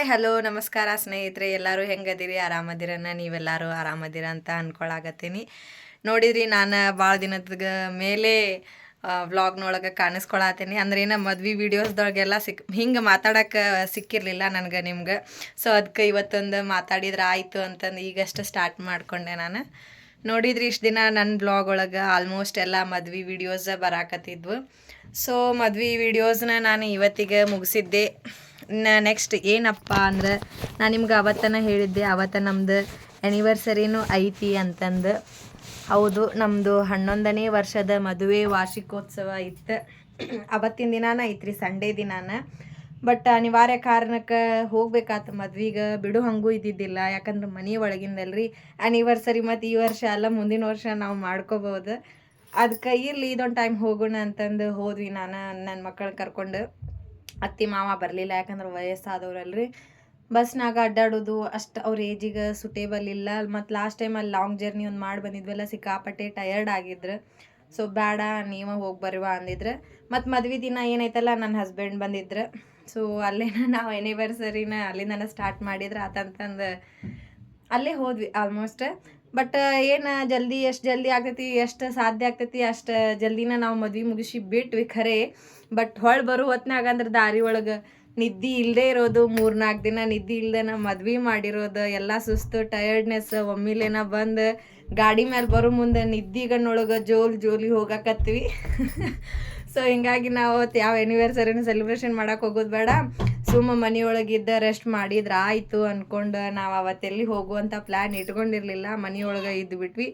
Hi, hello, ನಮಸ್ಕಾರ ಸ್ನೇಹಿತರೆ, ಎಲ್ಲರೂ ಹೆಂಗದಿರಿ? ಆರಾಮದಿರನ್ನ ನೀವೆಲ್ಲರೂ ಆರಾಮದಿರ ಅಂತ ಅನ್ಕೊಳಕತ್ತೀನಿ ನೋಡಿದ್ರಿ, ನಾನು ಭಾಳ ದಿನದ ಮೇಲೆ ವ್ಲಾಗ್ನೊಳಗೆ ಕಾಣಿಸ್ಕೊಳತ್ತೀನಿ ಅಂದ್ರೆ ಏನು ಮದ್ವೆ ವೀಡಿಯೋಸ್ದೊಳಗೆಲ್ಲ ಸಿಕ್, ಹಿಂಗೆ ಮಾತಾಡೋಕೆ ಸಿಕ್ಕಿರಲಿಲ್ಲ ನನಗೆ, ನಿಮ್ಗೆ. ಸೊ ಅದಕ್ಕೆ ಇವತ್ತೊಂದು ಮಾತಾಡಿದ್ರೆ ಆಯಿತು ಅಂತಂದು ಈಗಷ್ಟು ಸ್ಟಾರ್ಟ್ ಮಾಡಿಕೊಂಡೆ ನಾನು. ನೋಡಿದ್ರಿ, ಇಷ್ಟು ದಿನ ನನ್ನ ಬ್ಲಾಗ್ ಒಳಗೆ ಆಲ್ಮೋಸ್ಟ್ ಎಲ್ಲ ಮದ್ವೆ ವೀಡಿಯೋಸ ಬರಾಕತ್ತಿದ್ವು. ಸೊ ಮದ್ವೆ ವೀಡಿಯೋಸ್ನ ನಾನು ಇವತ್ತಿಗೆ ಮುಗಿಸಿದ್ದೆ. ನೆಕ್ಸ್ಟ್ ಏನಪ್ಪ ಅಂದ್ರೆ, ನಾನು ನಿಮ್ಗೆ ಅವತ್ತನ ಹೇಳಿದ್ದೆ, ಅವತ್ತ ನಮ್ದು ಆ್ಯನಿವರ್ಸರಿನೂ ಐತಿ ಅಂತಂದು. ಹೌದು ನಮ್ಮದು ಹನ್ನೊಂದನೇ ವರ್ಷದ ಮದುವೆ ವಾರ್ಷಿಕೋತ್ಸವ ಇತ್ತು. ಅವತ್ತಿನ ದಿನಾನ ಐತ್ರಿ, ಸಂಡೇ ದಿನಾನ. ಬಟ್ ಅನಿವಾರ್ಯ ಕಾರಣಕ್ಕೆ ಹೋಗ್ಬೇಕಾತು ಮದ್ವಿಗೆ. ಬಿಡು, ಹಂಗೂ ಇದ್ದಿದ್ದಿಲ್ಲ. ಯಾಕಂದ್ರೆ ಮನೆ ಒಳಗಿಂದಲ್ರಿ. ಆ್ಯನಿವರ್ಸರಿ ಮತ್ತು ಈ ವರ್ಷ ಅಲ್ಲ, ಮುಂದಿನ ವರ್ಷ ನಾವು ಮಾಡ್ಕೋಬೋದು. ಅದಕ್ಕೆ ಇರ್ಲಿ, ಇದೊಂದು ಟೈಮ್ ಹೋಗೋಣ ಅಂತಂದು ಹೋದ್ವಿ ನಾನು ನನ್ನ ಮಕ್ಕಳನ್ನ ಕರ್ಕೊಂಡು. ಅತ್ತಿ ಮಾವ ಬರಲಿಲ್ಲ, ಯಾಕಂದ್ರೆ ವಯಸ್ಸಾದವ್ರಲ್ರಿ. ಬಸ್ನಾಗ ಅಡ್ಡಾಡೋದು, ಅಷ್ಟು ಅವ್ರ ಏಜಿಗೆ ಸುಟೇಬಲ್ ಇಲ್ಲ ಮತ್ತು ಲಾಸ್ಟ್ ಟೈಮ್ ಅಲ್ಲಿ ಲಾಂಗ್ ಜರ್ನಿ ಒಂದು ಮಾಡಿ ಬಂದಿದ್ವಲ್ಲ, ಸಿಕ್ಕಾಪಟ್ಟೆ ಟಯರ್ಡ್ ಆಗಿದ್ರು. ಸೊ ಬೇಡ ನೀವು ಹೋಗಿ ಬರುವ ಅಂದಿದ್ರೆ. ಮತ್ತು ಮದ್ವೆ ದಿನ ಏನೈತಲ್ಲ ನನ್ನ ಹಸ್ಬೆಂಡ್ ಬಂದಿದ್ರು. ಸೊ ಅಲ್ಲೇನ ನಾವು ಎನಿವರ್ಸರಿನ ಅಲ್ಲಿಂದನ ಸ್ಟಾರ್ಟ್ ಮಾಡಿದ್ರೆ. ಆತಂತಂದು ಅಲ್ಲೇ ಹೋದ್ವಿ ಆಲ್ಮೋಸ್ಟ್ ಬಟ್ ಏನು ಜಲ್ದಿ, ಎಷ್ಟು ಜಲ್ದಿ ಆಗ್ತೈತಿ, ಎಷ್ಟು ಸಾಧ್ಯ ಆಗ್ತೈತಿ, ಅಷ್ಟು ಜಲ್ದಿನ ನಾವು ಮದ್ವೆ ಮುಗಿಸಿ ಬಿಟ್ವಿ ಖರೆ. ಬಟ್ ಹೊಳ್ ಬರೋ ಹೊತ್ನಾಗ ಅಂದ್ರೆ ದಾರಿ ಒಳಗೆ ನಿದ್ದೆ ಇಲ್ಲದೆ ಇರೋದು ಮೂರ್ನಾಲ್ಕು ದಿನ ನಿದ್ದೆ ಇಲ್ದೇನ ಮದ್ವೆ ಮಾಡಿರೋದು, ಎಲ್ಲ ಸುಸ್ತು ಟಯರ್ಡ್ನೆಸ್ ಒಮ್ಮಿಲೇನ ಬಂದು ಗಾಡಿ ಮೇಲೆ ಬರೋ ಮುಂದೆ ನಿದ್ದಿಗಣ್ಣೊಳಗೆ ಜೋಲ್ ಜೋಲಿ ಹೋಗಾಕತ್ವಿ. ಸೊ ಹಿಂಗಾಗಿ ನಾವು ಯಾವ ಆ್ಯನಿವರ್ಸರಿನ ಸೆಲೆಬ್ರೇಷನ್ ಮಾಡೋಕೆ ಹೋಗೋದು ಬೇಡ. ಸುಮ್ಮ ಮನೆಯೊಳಗಿದ್ದ ರೆಸ್ಟ್ ಮಾಡಿದ್ರೆ ಆಯ್ತು ಅಂದ್ಕೊಂಡು ನಾವು ಅವತ್ತೆಲ್ಲಿ ಹೋಗುವಂಥ ಪ್ಲ್ಯಾನ್ ಇಟ್ಕೊಂಡಿರಲಿಲ್ಲ, ಮನೆಯೊಳಗೆ ಇದ್ದು ಬಿಟ್ವಿ.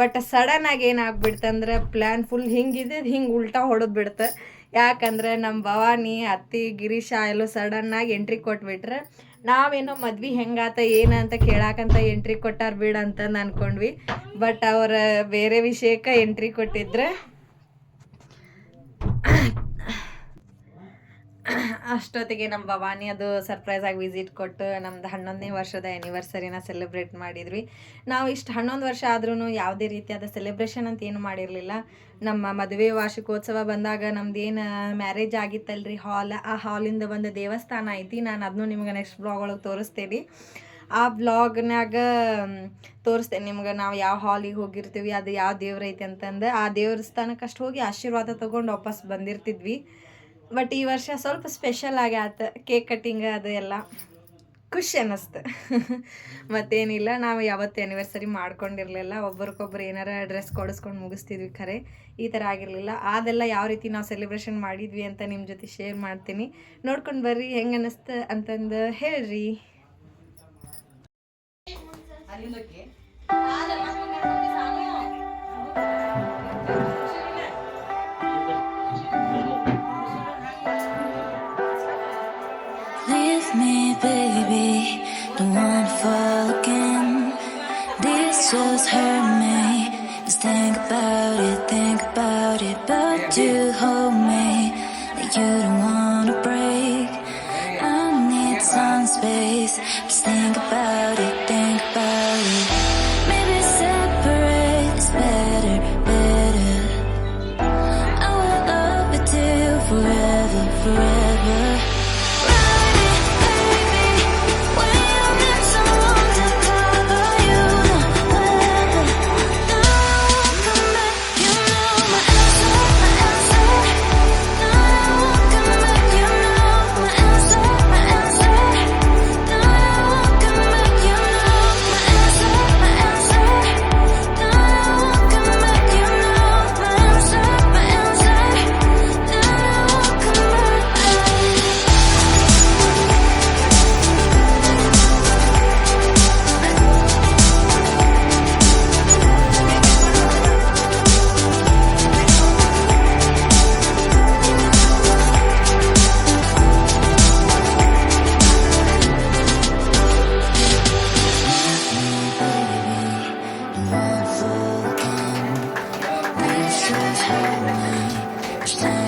ಬಟ್ ಸಡನ್ನಾಗಿ ಏನಾಗ್ಬಿಡ್ತಂದ್ರೆ ಪ್ಲ್ಯಾನ್ ಫುಲ್ ಹಿಂಗಿದೆ, ಹಿಂಗೆ ಉಲ್ಟಾ ಹೊಡೆದು ಬಿಡ್ತು. ಯಾಕಂದ್ರೆ ನಮ್ಮ ಭವಾನಿ, ಅತ್ತಿ, ಗಿರೀಶ ಎಲ್ಲೋ ಸಡನ್ನಾಗಿ ಎಂಟ್ರಿ ಕೊಟ್ಬಿಟ್ರೆ. ನಾವೇನೋ ಮದ್ವೆ ಹೆಂಗಾತ, ಏನ ಅಂತ ಕೇಳಾಕಂತ ಎಂಟ್ರಿ ಕೊಟ್ಟಾರ ಬಿಡ ಅಂತ ಅನ್ಕೊಂಡ್ವಿ. ಬಟ್ ಅವರ ಬೇರೆ ವಿಷಯಕ್ಕೆ ಎಂಟ್ರಿ ಕೊಟ್ಟಿದ್ರೆ. ಅಷ್ಟೊತ್ತಿಗೆ ನಮ್ಮ ಭವಾನಿ ಅದು ಸರ್ಪ್ರೈಸ್ ಆಗಿ ವಿಸಿಟ್ ಕೊಟ್ಟು ನಮ್ದು ಹನ್ನೊಂದನೇ ವರ್ಷದ ಆ್ಯನಿವರ್ಸರಿನ ಸೆಲೆಬ್ರೇಟ್ ಮಾಡಿದ್ವಿ. ನಾವು ಇಷ್ಟು ಹನ್ನೊಂದು ವರ್ಷ ಆದ್ರೂ ಯಾವುದೇ ರೀತಿಯಾದ ಸೆಲೆಬ್ರೇಷನ್ ಅಂತ ಏನು ಮಾಡಿರಲಿಲ್ಲ. ನಮ್ಮ ಮದುವೆ ವಾರ್ಷಿಕೋತ್ಸವ ಬಂದಾಗ ನಮ್ದು ಏನು ಮ್ಯಾರೇಜ್ ಆಗಿತ್ತಲ್ರಿ? ಹಾಲ್ ಆ ಹಾಲಿಂದ ಒಂದು ದೇವಸ್ಥಾನ ಐತಿ. ನಾನು ಅದನ್ನು ನಿಮ್ಗೆ ನೆಕ್ಸ್ಟ್ ಬ್ಲಾಗ್ ಒಳಗೆ ತೋರಿಸ್ತೀನಿ. ಆ ಬ್ಲಾಗ್ನಾಗ ತೋರಿಸ್ತೇನೆ ನಿಮ್ಗೆ ನಾವು ಯಾವ ಹಾಲಿಗೆ ಹೋಗಿರ್ತೀವಿ, ಅದು ಯಾವ ದೇವ್ರ ಐತಿ ಅಂತಂದು. ಆ ದೇವಸ್ಥಾನಕ್ಕೆ ಅಷ್ಟು ಹೋಗಿ ಆಶೀರ್ವಾದ ತೊಗೊಂಡು ವಾಪಸ್ ಬಂದಿರ್ತಿದ್ವಿ. ಬಟ್ ಈ ವರ್ಷ ಸ್ವಲ್ಪ ಸ್ಪೆಷಲ್ ಆಗಿ ಆತ ಕೇಕ್ ಕಟ್ಟಿಂಗ್ ಅದು ಎಲ್ಲ. ಖುಷಿ ಅನ್ನಿಸ್ತು. ಮತ್ತೇನಿಲ್ಲ, ನಾವು ಯಾವತ್ತು ಆ್ಯನಿವರ್ಸರಿ ಮಾಡ್ಕೊಂಡಿರಲಿಲ್ಲ. ಒಬ್ರಿಗೊಬ್ರು ಏನಾರ ಡ್ರೆಸ್ ಕೊಡಿಸ್ಕೊಂಡು ಮುಗಿಸ್ತಿದ್ವಿ ಖರೆ. ಈ ಥರ ಆಗಿರಲಿಲ್ಲ. ಅದೆಲ್ಲ ಯಾವ ರೀತಿ ನಾವು ಸೆಲೆಬ್ರೇಷನ್ ಮಾಡಿದ್ವಿ ಅಂತ ನಿಮ್ಮ ಜೊತೆ ಶೇರ್ ಮಾಡ್ತೀನಿ. ನೋಡ್ಕೊಂಡು ಬರ್ರಿ, ಹೆಂಗೆ ಅನ್ನಿಸ್ತು ಅಂತಂದು ಹೇಳ್ರಿ. Baby. Don't wanna fall again. This just hurt me. Just think about it, think about it. But you hold me like you don't wanna break. I need some space. Just think about it, Stop.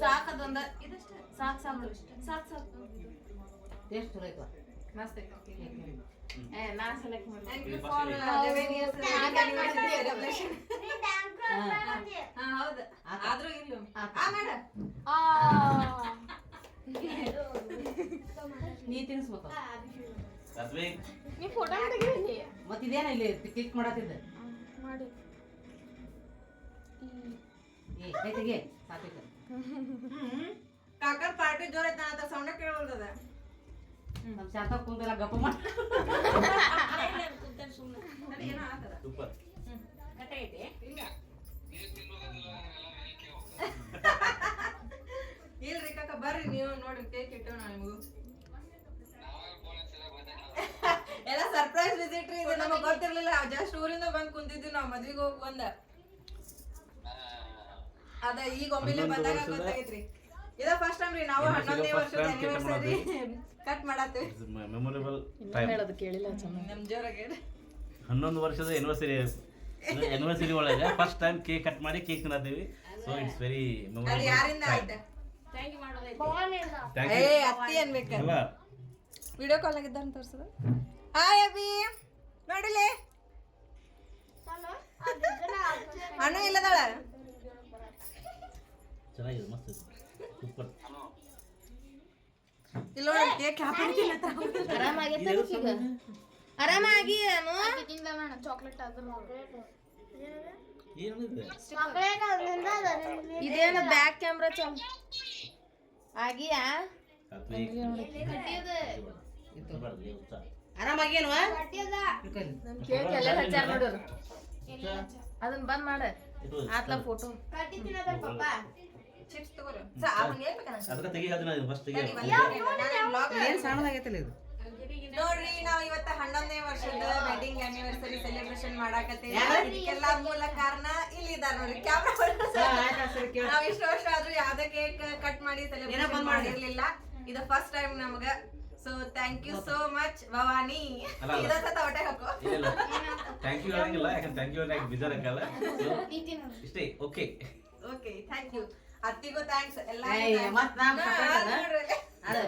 ಸಾಕದೊಂದ ಇದಷ್ಟೇ. ಸಾಕು ಸಾಕು. ಸಾಕು ಸಾಕು. Taste ಚಲೋ ಐತವ ಮಸ್ತ್ ಐತಿ ಏ ನಾ select ಮಾಡಿ Thank you for 11 years wedding anniversary celebration. ಹಾ, ಹೌದು. ಆದ್ರೂ ಇರ್ಲಿ ಆ, ಮಾಡ. ನೀ ತಿನ್ಸ್ಬೇಕು? ನೀ ಫೋಟೋ ತೆಗಿರಿ ಮತ್ತೆ ಇಲ್ಲಿ? ಕ್ಲಿಕ್ ಮಾಡತ್ತಿದ್ದೆ. ಮಾಡಿ. ಕಾಕರ್ ಪಾರ್ಟಿ ಜೋರ್ ಐತ ಅಂತ ಸೌಂಡ ಕೇಳೋಲ್ದದ. ನಮ್ಮ ಶಾಂತ ಕುಂದೆಲ್ಲ ಗಪ್ಪ ಮಾಡಿ. ಇಲ್ರಿ ಕಾಕ ಬರ್ರಿ ನೀವು ನೋಡ್ರಿ ಕೇಕ್ ಇಟ್ಟವ್ ನಾ ನಿಮಗೂ. ಎಲ್ಲ ಸರ್ಪ್ರೈಸ್ ವಿಸಿಟ್ ರೀ ಇದು ನಮಗ್ ಗೊತ್ತಿರ್ಲಿಲ್ಲ ಜಸ್ಟ್ ಊರಿಂದ ಬಂದ್ ಕುಂತಿದ್ವಿ ನಾವ್ ಮದ್ವಿಗೆ ಹೋಗಿ ಬಂದ. ಅದ ಈಗ ಒಮ್ಮೆಲೆ ಹನ್ನೊಂದು ಬಂದಾಗ ವರ್ಷದ- ಗೊತ್ತಾಗೈತ್ರಿ. ಇದ ಫಸ್ಟ್ ಟೈಮ್ ರೀ ನಾವು ಹನ್ನೊಂದನೇ ವರ್ಷದ ಆನಿವರ್ಸರಿ ಕಟ್ ಮಾಡತ್ತೀವಿ. ಮೆಮೊರೇಬಲ್ ಟೈಮ್ ಕೇಳಿಲ್ಲ ಚೆನ್ನಾಗಿ ನಮ್ ಜೋರಾಗಿ ಹನ್ನೊಂದು ವರ್ಷದ ಎನಿವರ್ಸರಿ ಆನಿವರ್ಸರಿ ಒಳಗೆ ಫಸ್ಟ್ ಟೈಮ್ ಕೇಕ್ ಕಟ್ ಮಾಡಿ ಕೇಕ್ ತಿನ್ನತ್ತೀವಿ. ಸೊ ಇಟ್ಸ್ ವೆರಿ ಮೆಮೊರೇಬಲ್ ಯಾರಿಂದ ಆಯ್ತ? ಥ್ಯಾಂಕ್ ಏ ಯು ಅತ್ತಿ ಅನ್ಬೇಕು. ಅಲ್ಲ. ವಿಡಿಯೋ ಕಾಲ್ ಆಗಿದ್ದ ಅಂತ ತೋರಿಸೋದು? ಹಾಯ್ ಅಭಿ. ನೋಡಿಲೆ? ಅಣ್ಣ ಇಲ್ಲದಾಳ? ಚೆನ್ನಾಗಿದೆ ಮಸ್ತ್ ಸೂಪರ್ ಇಲ್ಲ ಕೇಕ್ ಆರಾಮಾಗಿ ಚಾಕ್ಲೇಟ್ ಇದೇನ ಬ್ಯಾಕ್ ಕ್ಯಾಮ್ರಾ ಚಲ್ ಆಗಿಯಾ. ಆರಾಮಾಗೇನ್ವಾ ಕೇಕ್ ಎಲ್ಲ ಹಚ್ಚಾರ ನೋಡ್ರಿ ಅದನ್ನ ಬಂದ್ ಮಾಡ. ಆತ್ಲ ಫೋಟೋ ಚಿಪ್ಸ್ ತಗೋರಿ. ಸ ಅವನ್ ಏನ್ ಬೇಕಣ್ಣ ಅದಕ್ಕೆ ತೆಗಿ ಅದನ್ನ ಫಸ್ಟ್ ತೆಗಿ. ಏನ್ ಸಣ್ಣದಾಗೈತಲ್ಲ ಇದು? ನೋಡ್ರಿ ನಾವ್ ಇವತ್ತ ಹನ್ನೊಂದನೇ ವರ್ಷದ ವೆಡ್ಡಿಂಗ್ ಆನಿವರ್ಸರಿ ಸೆಲೆಬ್ರೇಷನ್ ಮಾಡಾಕತ್ತೀವಿ. ಇದಕ್ಕೆಲ್ಲ ಮೂಲ ಕಾರಣ ಇಲ್ಲಿದ ನೋಡ್ರಿ ಕ್ಯಾಮ್ರಾ ನಾವ್ ಇಷ್ಟು ವರ್ಷ ಆದ್ರೂ ಯಾವ್ದೇ ಕೇಕ್ ಕಟ್ ಮಾಡಿ ಸೆಲೆಬ್ರೇಷನ್ ಮಾಡಿರ್ಲಿಲ್ಲ. ಇದು ಫಸ್ಟ್ ಟೈಮ್ ನಮ್ಗ. So thank you so much Bhavani. ಅಲ್ಲ, ಅಲ್ಲ. ಇದ ಸತ ಹೊಟ್ಟೆ ಹಾಕೋ. ಥ್ಯಾಂಕ್ ಯು ಹೇಳಂಗಿಲ್ಲ ಯಾಕಂದ್ರೆ ಥ್ಯಾಂಕ್ ಯು ಅನ್ನಕ್ಕೆ ಇಷ್ಟೇ ಓಕೆ ಓಕೆ ಥ್ಯಾಂಕ್ ಯು ಅತ್ತಿಗೂ ಥ್ಯಾಂಕ್ಸ್ ಎಲ್ಲ ನಾನ್ ಅದ?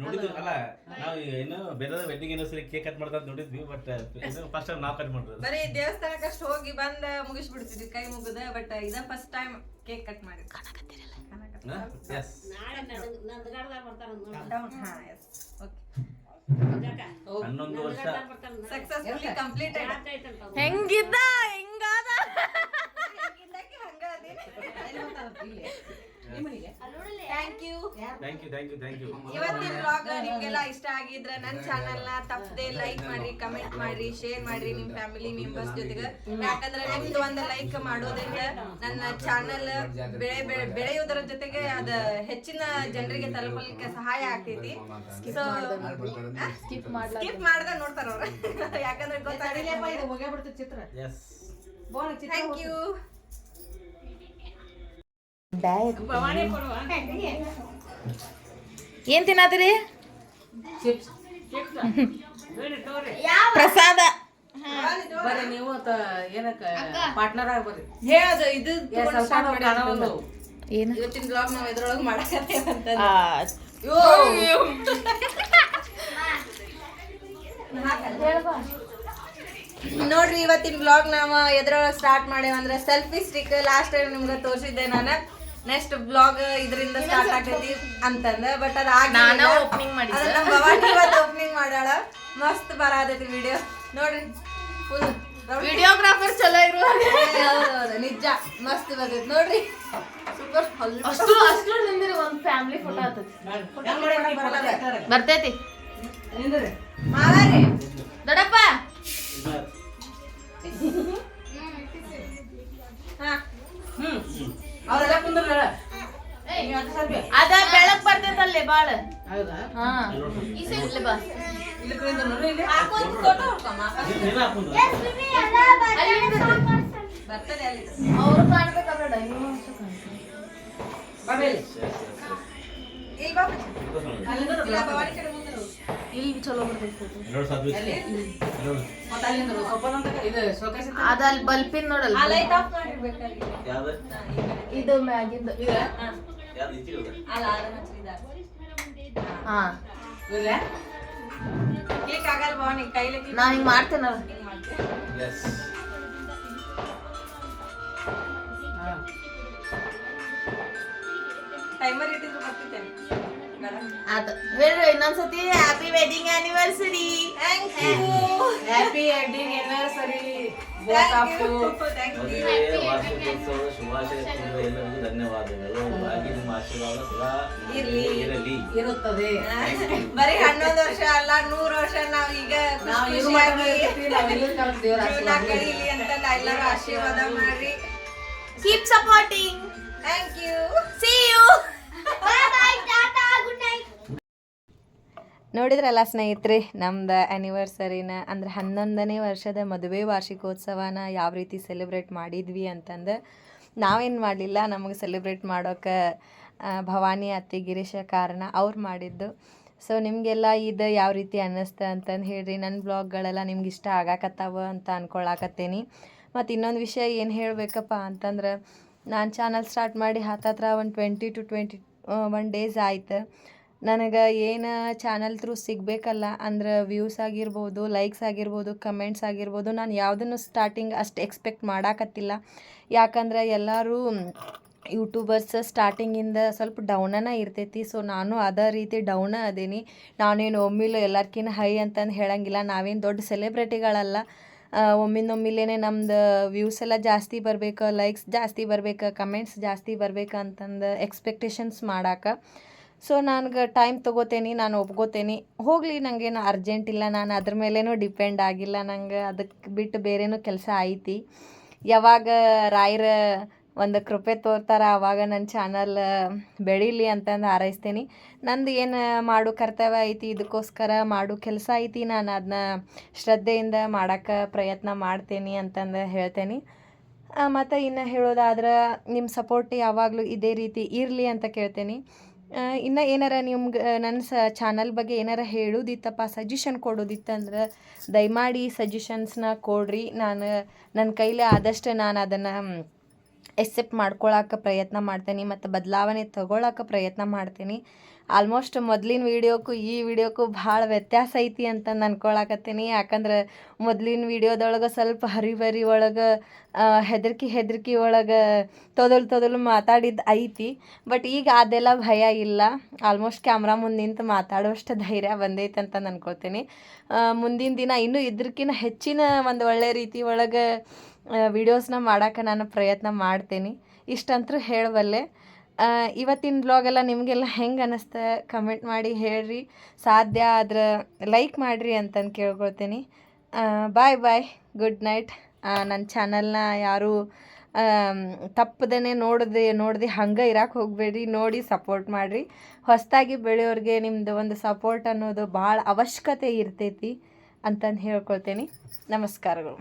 ನೋಡಿದ್ವಿ ಅಲ್ಲ ನಾವು ಏನು ಬೇರೆ ವೆಡ್ಡಿಂಗ್ ಸರಿ ಕೇಕ್ ಕಟ್ ಮಾಡ್ತಾ ನೋಡಿದ್ವಿ ಬಟ್ ಫಸ್ಟ್ ಟೈಮ್ ನಾವು ಕಟ್ ಮಾಡಿರೋದು. ಬರೀ ದೇವಸ್ಥಾನಕ್ಕಷ್ಟು ಹೋಗಿ ಬಂದ ಮುಗಿಸ್ಬಿಡ್ತಿದ್ವಿ ಕೈ ಮುಗಿದ ಬಟ್ ಇದ ಫಸ್ಟ್ ಟೈಮ್ ಕೇಕ್ ಕಟ್ ಮಾಡಿ ಎಸ್ ಹನ್ನೊಂದು ವರ್ಷ. ಸಕ್ಸಸ್ಫುಲಿ ಕಂಪ್ಲೀಟೆಡ್ ಹೆಂಗಿದ್ದ ಹೆಂಗಾದ thank you thank you thank you thank you ಇವತ್ತಿನ ಬ್ಲಾಗ್ ನಿಮ್ಗೆಲ್ಲ ಇಷ್ಟ ಆಗಿದ್ರೆ ನನ್ನ ಚಾನೆಲ್ನ ನ ತಪ್ಪದೆ ಲೈಕ್ ಮಾಡ್ರಿ ಕಮೆಂಟ್ ಮಾಡ್ರಿ ಶೇರ್ ಮಾಡ್ರಿ ನಿಮ್ಮ ಫ್ಯಾಮಿಲಿ ಮೆಂಬರ್ಸ್ ಜೊತೆಗೆ. ಯಾಕಂದ್ರೆ ನಿಮ್ದು ಒಂದು ಲೈಕ್ ಮಾಡೋದ್ರಿಂದ ನನ್ನ ಚಾನೆಲ್ ಬೆಳೆ ಬೆಳೆ- ಬೆಳೆಯೋದ್ರ ಜೊತೆಗೆ ಅದ ಹೆಚ್ಚಿನ ಜನರಿಗೆ ತಲುಪಲಿಕ್ಕೆ ಸಹಾಯ ಆಗ್ತೈತಿ. ಸೊ ಸ್ಕಿಪ್ ಮಾಡ್ದ ನೋಡ್ತಾರ ಅವ್ರ. ಯಾಕಂದ್ರೆ ಗೊತ್ತಾಗಿಲ್ಲ ಇದು ಹೋಗೇ ಬಿಡ್ತದೆ ಚಿತ್ರ. ಎಸ್ ಬೋನ್ ಚಿತ್ರ ಥ್ಯಾಂಕ್ ಯು ಏನ್ ತಿನ್ನತ್ತೀರಿ ಚಿಪ್ಸ್. ಪ್ರಸಾದ. ಬರ್ರಿ ನೀವು ಏನಕ್ಕ ಪಾರ್ಟ್ನರ್ ಆಗಿ ಬರ್ರಿ ಹೇಳದು ಇದು ಏನು? ಇವತ್ತಿನ ಬ್ಲಾಗ್ ನಾವು ಇದ್ರೊಳಗೆ ಮಾಡಕತ್ತೇವೆ ಅಂತ ನೋಡ್ರಿ ಇವತ್ತಿನ ಬ್ಲಾಗ್ ನಾವು ಎದ್ರೊಳಗೆ ಸ್ಟಾರ್ಟ್ ಮಾಡೇವಂದ್ರೆ ಸೆಲ್ಫಿ ಸ್ಟಿಕ್ ಲಾಸ್ಟ್ ಟೈಮ್ ನಿಮ್ಗೆ ತೋರಿಸಿದ್ದೆ ನಾನು. ನೆಕ್ಸ್ಟ್ ಬ್ಲಾಗ್ ಇದರಿಂದ ಸ್ಟಾರ್ಟ್ ಆಗ್ತೈತಿ ಅಂತಂದ ಬಟ್ ಅದ ನಾನ ಓಪನಿಂಗ್ ಮಾಡಿದ್ದೆ. ಅದ ನಮ್ಮ ಭವಾನಿ ಇವತ್ತು ಓಪನಿಂಗ್ ಮಾಡಾಳ ಮಸ್ತ್ ಬರಾದೈತಿ ವಿಡಿಯೋ ನೋಡ್ರಿ. ಫುಲ್ ವಿಡಿಯೋಗ್ರಾಫರ್ ಚಲೋ ಇರುವ ನಿಜ. ಮಸ್ತ್ ಬರ್ತೈತಿ. ನೋಡ್ರಿ. ಸೂಪರ್ ಅಷ್ಟು ಅಷ್ಟು ನಿಂದಿರಿ ಒಂದ್ ಫ್ಯಾಮಿಲಿ ಫೋಟೋ ಮಾಡಿ ಮಾಡಿ ಬರ್ತಾರೆ? ಬರ್ತೈತಿ. ನಿಂದ್ರಿ. ಮಾವಾರಿ. ದೊಡ್ಡಪ್ಪ. ಹಾ. ಹ್ಮ್. ಅವ್ರೆಲ್ಲ ಅದು ಬೆಳಕ್ ಬರ್ತೈತಲ್ಲೇ ಬಾಳ. ಹೌದಾ? ಹಾ. ಇಲ್ಲಿ ಬಾ. ಇಲ್ಲಿ ಕುಂದ್ರು ನೋಡಿ ಇಲ್ಲಿ. ಹಾಕೊಂಡ್ ಫೋಟೋ ಹೊಡ್ಕೊಮ್ಮ ನೀನು ಹಾಕೊಂಡು ಬರ್ತದೆ ಅಲ್ಲಿ ಅವ್ರು ಕಾಣ್ಬೇಕ ಬೇಡ ಇನ್ನೂ ಅಷ್ಟು ಕಾಣ್ತಾರೆ. ಇಲ್ಲಿ. ಇಲ್ಲಿ ಬಾ. ಇಲ್ಲ ಭವಾನಿ ಕಡೆ ಮುಂದೆ ಇಲ್ಲಿ ಚಲೋ ಬರ್ತೈತಿ ನೋಡಿ ಸಾಧ್ವಿ ನೋಡಿ ಮತ್ತೆ ಅಲ್ಲಿಂದ ಸೋಫಾ ಇದು ಶೋಕೇಸ್ ಅದ ಅಲ್ಲಿ ಬಲ್ಪಿನ್ ನೋಡಲ್ಲ. ಆ ಲೈಟ್ ಆಫ್ ಇದು ಮ್ಯಾಗಿಂದು ಹಾ. ಇಲ್ಲ ಕ್ಲಿಕ್ ಆಗಲ್ಲ ನೀ ಹಿಂಗ್ ಮಾಡ್ತೇನಲ್ಲ ಟೈಮರ್ ಇಟ್ಟಿದ್ರು ಬರ್ತಿದ್ದೇನೆ ಆತ ಹೇಳ್ರಿ ಇನ್ನೊಂದ್ಸತಿ happy wedding anniversary thank you happy wedding anniversary ಮದುವೆ ವಾರ್ಷಿಕೋತ್ಸವದ ಶುಭಾಶಯ ತುಂಬ ಎಲ್ಲರಿಗೂ ಧನ್ಯವಾದಗಳು. ಹಾಗೆ ನಿಮ್ಮ ಆಶೀರ್ವಾದ ಸದಾ ಇರ್ಲಿ. ಇರಲಿ. ಇರುತ್ತದೆ. ಬರೀ ಹನ್ನೊಂದು ವರ್ಷ ಅಲ್ಲ ನೂರು ವರ್ಷ ನಾವ್ ಈಗ ಕಳೀಲಿ ಅಂತೆಲ್ಲ ಎಲ್ಲರೂ ಆಶೀರ್ವಾದ ಮಾಡ್ರಿ. Keep supporting thank you see you bye bye Tata good night ನೋಡಿದ್ರಲ್ಲ ಸ್ನೇಹಿತರೆ, ನಮ್ದು ಆ್ಯನಿವರ್ಸರಿನ ಅಂದ್ರೆ ಹನ್ನೊಂದನೇ ವರ್ಷದ ಮದುವೆ ವಾರ್ಷಿಕೋತ್ಸವನ ಯಾವ ರೀತಿ ಸೆಲೆಬ್ರೇಟ್ ಮಾಡಿದ್ವಿ ಅಂತಂದು ನಾವೇನು ಮಾಡಲಿಲ್ಲ, ನಮಗೆ ಸೆಲೆಬ್ರೇಟ್ ಮಾಡೋಕೆ ಭವಾನಿ, ಅತ್ತಿ, ಗಿರೀಶ ಕಾರಣ ಅವ್ರು ಮಾಡಿದ್ದು. ಸೊ ನಿಮಗೆಲ್ಲ ಇದು ಯಾವ ರೀತಿ ಅನ್ನಿಸ್ತು ಅಂತಂದು ಹೇಳ್ರಿ ನನ್ನ ಬ್ಲಾಗ್ಗಳೆಲ್ಲ ನಿಮ್ಗೆ ಇಷ್ಟ ಆಗಾಕತ್ತಾವ ಅಂತ ಅಂದ್ಕೊಳ್ಳಾಕತ್ತೇನಿ ಮತ್ತು ಇನ್ನೊಂದು ವಿಷಯ ಏನು ಹೇಳಬೇಕಪ್ಪ ಅಂತಂದ್ರೆ, ನಾನು ಚಾನಲ್ ಸ್ಟಾರ್ಟ್ ಮಾಡಿ ಹತ್ತತ್ರ ಒಂದು twenty two twenty one days ಆಯ್ತು. ನನಗೆ ಏನು ಚಾನಲ್ ಥ್ರೂ ಸಿಗಬೇಕಲ್ಲ, ಅಂದ್ರೆ ವ್ಯೂಸ್ ಆಗಿರ್ಬೋದು ಲೈಕ್ಸ್ ಆಗಿರ್ಬೋದು ಕಮೆಂಟ್ಸ್ ಆಗಿರ್ಬೋದು, ನಾನು ಯಾವುದನ್ನು ಸ್ಟಾರ್ಟಿಂಗ್ ಅಷ್ಟು ಎಕ್ಸ್ಪೆಕ್ಟ್ ಮಾಡಾಕತ್ತಿಲ್ಲ. ಯಾಕಂದ್ರೆ ಎಲ್ಲರೂ ಯೂಟ್ಯೂಬರ್ಸ್ ಸ್ಟಾರ್ಟಿಂಗಿಂದ ಸ್ವಲ್ಪ ಡೌನನ ಇರ್ತೈತಿ ಸೊ ನಾನು ಅದೇ ರೀತಿ ಡೌನ ಅದೇನಿ. ನಾನೇನು ಒಮ್ಮಿಲು ಎಲ್ಲರ್ಕಿನ್ನ ಹೈ ಅಂತಂದು ಹೇಳಂಗಿಲ್ಲ, ನಾವೇನು ದೊಡ್ಡ ಸೆಲೆಬ್ರಿಟಿಗಳಲ್ಲ ಒಮ್ಮಿಂದೊಮ್ಮಿಲೇ ನಮ್ದು ವ್ಯೂಸ್ ಎಲ್ಲ ಜಾಸ್ತಿ ಬರ್ಬೇಕು ಲೈಕ್ಸ್ ಜಾಸ್ತಿ ಬರ್ಬೇಕು ಕಮೆಂಟ್ಸ್ ಜಾಸ್ತಿ ಬರ್ಬೇಕು ಅಂತಂದು ಎಕ್ಸ್ಪೆಕ್ಟೇಷನ್ಸ್ ಮಾಡಾಕ. ಸೊ ನನಗೆ ಟೈಮ್ ತೊಗೋತೇನೆ, ನಾನು ಒಪ್ಕೋತೇನೆ. ಹೋಗಲಿ ನನಗೇನು ಅರ್ಜೆಂಟ್ ಇಲ್ಲ. ನಾನು ಅದ್ರ ಮೇಲೇನೂ ಡಿಪೆಂಡ್ ಆಗಿಲ್ಲ. ನಂಗೆ ಅದಕ್ಕೆ ಬಿಟ್ಟು ಬೇರೆನೂ ಕೆಲಸ ಐತಿ. ಯಾವಾಗ ರಾಯರ ಒಂದು ಕೃಪೆ ತೋರ್ತಾರ ಆವಾಗ ನನ್ನ ಚಾನಲ್ ಬೆಳೀಲಿ ಅಂತಂದು ಹಾರೈಸ್ತೀನಿ. ನಂದು ಏನು ಮಾಡು ಕರ್ತವ್ಯ ಐತಿ ಇದಕ್ಕೋಸ್ಕರ ಮಾಡು ಕೆಲಸ ಐತಿ. ನಾನು ಅದನ್ನ ಶ್ರದ್ಧೆಯಿಂದ ಮಾಡೋಕ್ಕೆ ಪ್ರಯತ್ನ ಮಾಡ್ತೇನೆ ಅಂತಂದು ಹೇಳ್ತೇನೆ. ಮತ್ತು ಇನ್ನು ಹೇಳೋದಾದ್ರೆ ನಿಮ್ಮ ಸಪೋರ್ಟ್ ಯಾವಾಗಲೂ ಇದೇ ರೀತಿ ಇರಲಿ ಅಂತ ಕೇಳ್ತೇನೆ. ಇನ್ನು ಏನಾರ ನಿಮ್ಗೆ ನನ್ನ ಸ ಚಾನಲ್ ಬಗ್ಗೆ ಏನಾರ ಹೇಳೋದಿತ್ತಪ್ಪ ಸಜೆಷನ್ ಕೊಡೋದಿತ್ತಂದ್ರೆ, ದಯಮಾಡಿ ಸಜೆಷನ್ಸ್ನ ಕೊಡ್ರಿ. ನಾನು ನನ್ನ ಕೈಲಿ ಆದಷ್ಟು ನಾನು ಅದನ್ನು ಎಕ್ಸೆಪ್ಟ್ ಮಾಡ್ಕೊಳಕ್ಕೆ ಪ್ರಯತ್ನ ಮಾಡ್ತೇನೆ, ಮತ್ತು ಬದಲಾವಣೆ ತಗೊಳಕ್ಕೆ ಪ್ರಯತ್ನ ಮಾಡ್ತೀನಿ. ಆಲ್ಮೋಸ್ಟ್ ಮೊದಲಿನ ವೀಡಿಯೋಕ್ಕೂ ಈ ವಿಡಿಯೋಕ್ಕೂ ಭಾಳ ವ್ಯತ್ಯಾಸ ಐತಿ ಅಂತ ಅನ್ಕೊಳಕತ್ತೀನಿ. ಯಾಕಂದ್ರೆ ಮೊದಲಿನ ವೀಡಿಯೋದೊಳಗೆ ಸ್ವಲ್ಪ ಹರಿಬರಿ ಒಳಗೆ ಹೆದರ್ಕಿ ಹೆದರ್ಕಿ ಒಳಗೆ ತೊದಲು ತೊದಲು ಮಾತಾಡಿದ್ದು ಐತಿ. ಬಟ್ ಈಗ ಅದೆಲ್ಲ ಭಯ ಇಲ್ಲ. ಆಲ್ಮೋಸ್ಟ್ ಕ್ಯಾಮ್ರಾ ಮುಂದೆ ನಿಂತು ಮಾತಾಡುವಷ್ಟು ಧೈರ್ಯ ಬಂದೈತೆ ಅಂತ ಅನ್ಕೋತೀನಿ ಮುಂದಿನ ದಿನ ಇನ್ನೂ ಇದ್ರಕ್ಕಿಂತ ಹೆಚ್ಚಿನ ಒಂದು ಒಳ್ಳೆ ರೀತಿ ಒಳಗೆ ವಿಡಿಯೋಸ್ನ ಮಾಡೋಕೆ ನಾನು ಪ್ರಯತ್ನ ಮಾಡ್ತೀನಿ. ಇಷ್ಟಂತೂ ಹೇಳಬಲ್ಲೆ ಇವತ್ತಿನ ಬ್ಲಾಗೆಲ್ಲ ನಿಮಗೆಲ್ಲ ಹೆಂಗೆ ಅನ್ನಿಸ್ತೆ ಕಮೆಂಟ್ ಮಾಡಿ ಹೇಳ್ರಿ. ಸಾಧ್ಯ ಆದ್ರೆ ಲೈಕ್ ಮಾಡಿರಿ ಅಂತಂದು ಕೇಳ್ಕೊಳ್ತೀನಿ. ಬಾಯ್ ಬಾಯ್ ಗುಡ್ ನೈಟ್ ನನ್ನ ಚಾನಲ್ನ ಯಾರೂ ತಪ್ಪದೇ ನೋಡದೆ ನೋಡದೆ ಹಂಗೆ ಇರಕ್ಕೆ ಹೋಗಬೇಡಿ ನೋಡಿ ಸಪೋರ್ಟ್ ಮಾಡಿರಿ. ಹೊಸದಾಗಿ ಬೆಳೆಯೋರಿಗೆ ನಿಮ್ಮದು ಒಂದು ಸಪೋರ್ಟ್ ಅನ್ನೋದು ಭಾಳ ಅವಶ್ಯಕತೆ ಇರ್ತೈತಿ ಅಂತಂದು ಹೇಳ್ಕೊಳ್ತೀನಿ. ನಮಸ್ಕಾರಗಳು.